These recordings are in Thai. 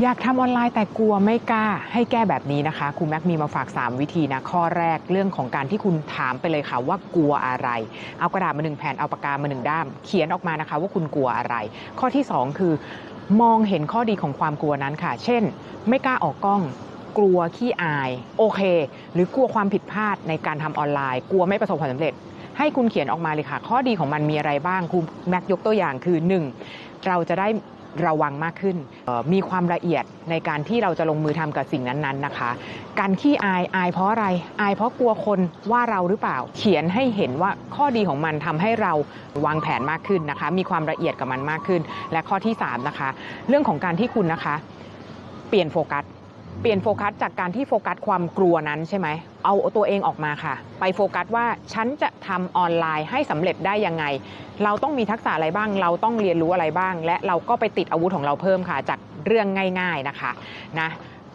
อยากทำออนไลน์แต่กลัวไม่กล้าให้แก้แบบนี้นะคะครูแม็กมีมาฝาก 3 วิธีนะ ข้อแรกเรื่องของการที่คุณถามไปเลยค่ะว่ากลัวอะไร เอากระดาษมาหนึ่งแผ่นเอาปากกามาหนึ่งด้าม เขียนออกมานะคะว่าคุณกลัวอะไร ข้อที่ 2 คือ มองเห็นข้อดีของความกลัวนั้นค่ะ เช่น ไม่กล้าออกกล้องกลัวขี้อาย โอเค หรือกลัวความผิดพลาดในการทำออนไลน์ กลัวไม่ประสบความสำเร็จ ให้คุณเขียนออกมาเลยค่ะ ข้อดีของมันมีอะไรบ้างครูแม็กยกตัวอย่างคือ 1. เราจะได้ ระวังมากขึ้น มีความละเอียดในการที่เราจะลงมือทำกับสิ่งนั้นๆนะคะ การขี้อายอายเพราะอะไร อายเพราะกลัวคนว่าเราหรือเปล่า เขียนให้เห็นว่าข้อดีของมันทำให้เราวางแผนมากขึ้นนะคะ มีความละเอียดกับมันมากขึ้น และข้อที่สามนะคะ เรื่องของการที่คุณนะคะ เปลี่ยนโฟกัส เปลี่ยนโฟกัสจากการที่โฟกัสความกลัวนั้นใช่ไหม เอาตัวเองออกมาค่ะ ไปโฟกัสว่าฉันจะทำออนไลน์ให้สำเร็จได้ยังไง เราต้องมีทักษะอะไรบ้าง เราต้องเรียนรู้อะไรบ้าง และเราก็ไปติดอาวุธของเราเพิ่มค่ะ จากเรื่องง่าย ๆนะคะนะ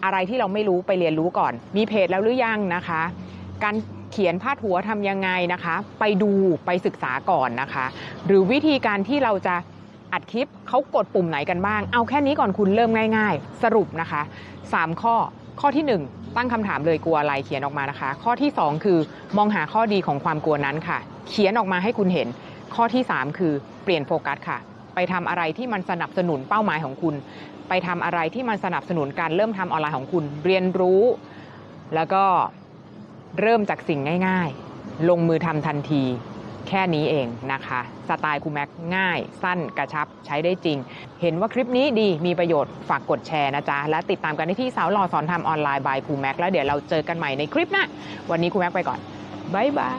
อะไรที่เราไม่รู้ไปเรียนรู้ก่อน มีเพจแล้วหรือยังนะคะ การเขียนพาดหัวทำยังไงนะคะ ไปดูไปศึกษาก่อนนะคะ หรือวิธีการที่เราจะอัดคลิป เขากดปุ่มไหนกันบ้าง เอาแค่นี้ก่อนคุณเริ่มง่าย ๆ สรุปนะคะ 3 ข้อข้อที่ 1 ตั้งคำถามเลยกลัวอะไรเขียนออกมานะคะ ข้อที่ 2 คือมองหาข้อดีของความกลัวนั้นค่ะ เขียนออกมาให้คุณเห็น ข้อที่ 3 คือเปลี่ยนโฟกัสค่ะ ไปทำอะไรที่มันสนับสนุนเป้าหมายของคุณ ไปทำอะไรที่มันสนับสนุนการเริ่มทำออนไลน์ของคุณ เรียนรู้ แล้วก็เริ่มจากสิ่งง่าย ๆ ลงมือทำทันที แค่นี้เองนะคะ สไตล์คูแม็กง่าย สั้นกระชับใช้ได้จริง เห็นว่าคลิปนี้ดีมีประโยชน์ฝากกดแชร์นะจ๊ะ และติดตามกันได้ที่สาวหล่อสอนทำออนไลน์บายคูแม็กแล้วเดี๋ยวเราเจอกันใหม่ในคลิปหน้าวันนี้คูแม็กไปก่อน บ๊ายบาย